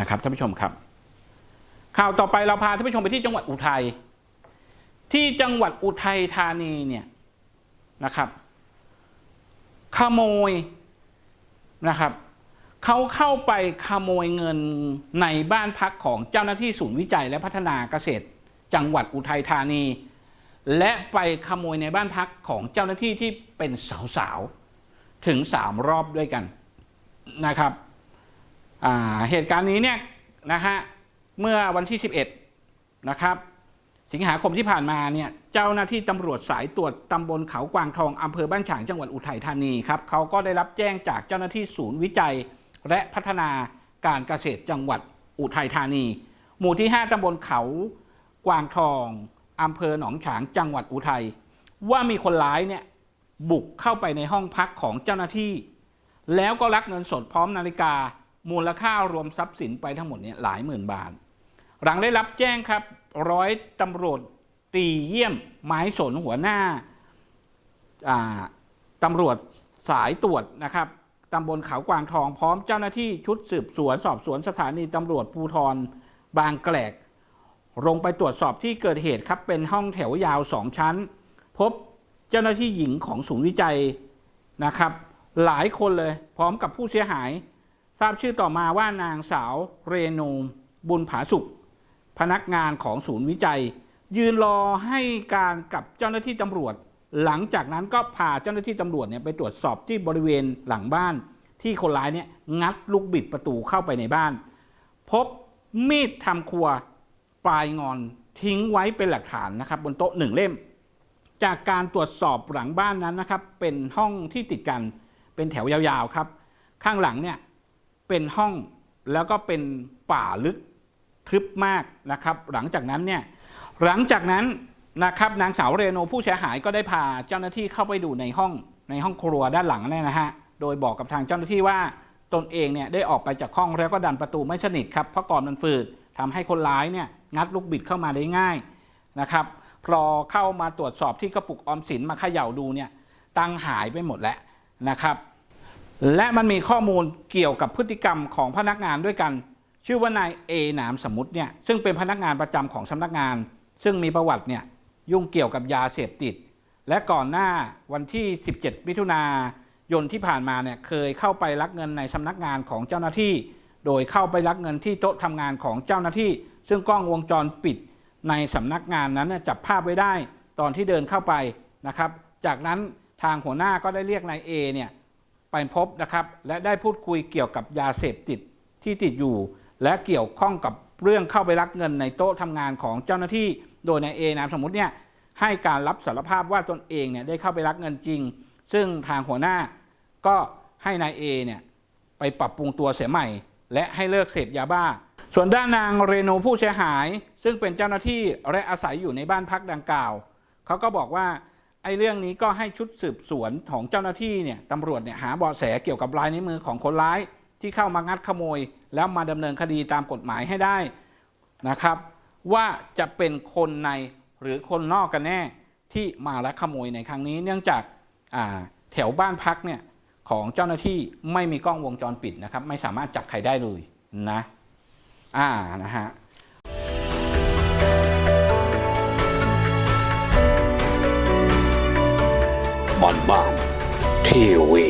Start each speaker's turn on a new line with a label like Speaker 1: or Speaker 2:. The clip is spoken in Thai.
Speaker 1: นะครับท่านผู้ชมครับ ข่าวต่อไปเราพาท่านผู้ชมไปที่จังหวัดอุทัย ที่จังหวัดอุทัยธานีเนี่ยนะครับ ขโมยนะครับเขาเข้าไปขโมยเงินในบ้านพักของเจ้าหน้าที่ศูนย์วิจัยและพัฒนาเกษตร จังหวัดอุทัยธานี และไปขโมยในบ้านพักของเจ้าหน้าที่ที่เป็นสาวๆถึงสามรอบด้วยกันนะครับ เหตุการณ์นี้เนี่ยนะฮะเมื่อวันที่ 11 นะครับสิงหาคมที่ผ่านมาเนี่ยเจ้าหน้าที่ตำรวจสายตรวจตำบลเขากวางทองอำเภอบ้านฉางจังหวัดอุทัยธานีครับเขาก็ได้รับแจ้งจากเจ้าหน้าที่ศูนย์วิจัย และพัฒนาการเกษตรจังหวัดอุทัยธานี หมู่ที่ 5ตำบลเขากวางทองอำเภอหนองฉางจังหวัดอุทัย ว่ามีคนร้ายเนี่ยบุกเข้าไปในห้องพักของเจ้าหน้าที่ แล้วก็ลักเงินสดพร้อมนาฬิกา มูลค่ารวมทรัพย์สินไปทั้งหมดเนี่ยหลายหมื่นบาท หลังได้รับแจ้งครับร้อยตำรวจตีเยี่ยมไม้สนหัวหน้าตำรวจสายตรวจนะครับตำบลเขากวางทองพร้อมเจ้าหน้าที่ชุดสืบสวนสอบสวนสถานีตำรวจภูธรบางแกลกลงไปตรวจสอบที่เกิดเหตุครับเป็นห้องแถวยาวสองชั้น พบเจ้าหน้าที่หญิงของศูนย์วิจัยนะครับ หลายคนเลยพร้อมกับผู้เสียหาย ทราบชื่อต่อมาว่านางสาวเรนูบุญผาสุข พนักงานของศูนย์วิจัย ยืนรอให้การกับเจ้าหน้าที่ตำรวจ หลังจากนั้นก็พาเจ้าหน้าที่ตำรวจเนี่ยไปตรวจสอบที่บริเวณหลังบ้าน ที่คนร้ายเนี่ยงัดลูกบิดประตูเข้าไปในบ้าน พบมีดทำครัวปลายงอนทิ้งไว้เป็นหลักฐานนะครับบนโต๊ะหนึ่งเล่ม จากการตรวจสอบหลังบ้านนั้นนะครับเป็นห้องที่ติดกันเป็นแถวยาวๆครับ ข้างหลังเนี่ย เป็นห้องแล้วก็เป็นป่าลึกทึบมากนะครับ หลังจากนั้นเนี่ยหลังจากนั้นนะครับนางสาวเรโนผู้เสียหายก็ได้พาเจ้าหน้าที่เข้าไปดูในห้องในห้องครัวด้านหลังเนี่ยนะฮะโดยบอกกับทางเจ้าหน้าที่ว่าตนเองเนี่ยได้ออกไปจากห้องแล้วก็ดันประตูไม่สนิทครับเพราะก่อนมันฝืดทำให้คนร้ายเนี่ยงัดลูกบิดเข้ามาได้ง่ายนะครับพอเข้ามาตรวจสอบที่กระปุกออมสินมาเขย่าดูเนี่ยตังหายไปหมดแล้วนะครับ และมันมีข้อมูลเกี่ยวกับพฤติกรรมของพนักงานด้วยกัน ชื่อว่านายเอหนามสมมุติเนี่ยซึ่งเป็นพนักงานประจำของสำนักงาน ซึ่งมีประวัติเนี่ยยุ่งเกี่ยวกับยาเสพติด และก่อนหน้าวันที่ 17 มิถุนายนที่ผ่านมาเนี่ยเคยเข้าไปลักเงินในสำนักงานของเจ้าหน้าที่ โดยเข้าไปลักเงินที่โต๊ะทำงานของเจ้าหน้าที่ ซึ่งกล้องวงจรปิดในสำนักงานนั้นนจับภาพไว้ได้ตอนที่เดินเข้าไปนะครับ จากนั้นทางหัวหน้าก็ได้เรียกนายเอเนี่ย ไปพบนะครับ และได้พูดคุยเกี่ยวกับยาเสพติดที่ติดอยู่ และเกี่ยวข้องกับเรื่องเข้าไปลักเงินในโต๊ะทำงานของเจ้าหน้าที่โดยนายเอนามสมมติเนี่ยให้การรับสารภาพว่าตนเองเนี่ยได้เข้าไปลักเงินจริง ซึ่งทางหัวหน้าก็ให้นายเอเนี่ยไปปรับปรุงตัวเสียใหม่ และให้เลิกเสพยาบ้า ส่วนด้านนางเรโนผู้เสียหาย ซึ่งเป็นเจ้าหน้าที่และอาศัยอยู่ในบ้านพักดังกล่าวเขาก็บอกว่า ไอ้เรื่องนี้ก็ให้ชุดสืบสวนของเจ้าหน้าที่เนี่ยตำรวจเนี่ยหาเบาะแสเกี่ยวกับลายนิ้วมือของคนร้าย ที่เข้ามางัดขโมย แล้วมาดำเนินคดีตามกฎหมายให้ได้นะครับ ว่าจะเป็นคนในหรือคนนอกกันแน่ที่มาลักขโมยในครั้งนี้ เนื่องจากาแถวบ้านพักเนี่ยของเจ้าหน้าที่ไม่มีกล้องวงจรปิดนะครับ ไม่สามารถจับใครได้เลยนะ อ่านะฮะ
Speaker 2: บอนบ้านทีวี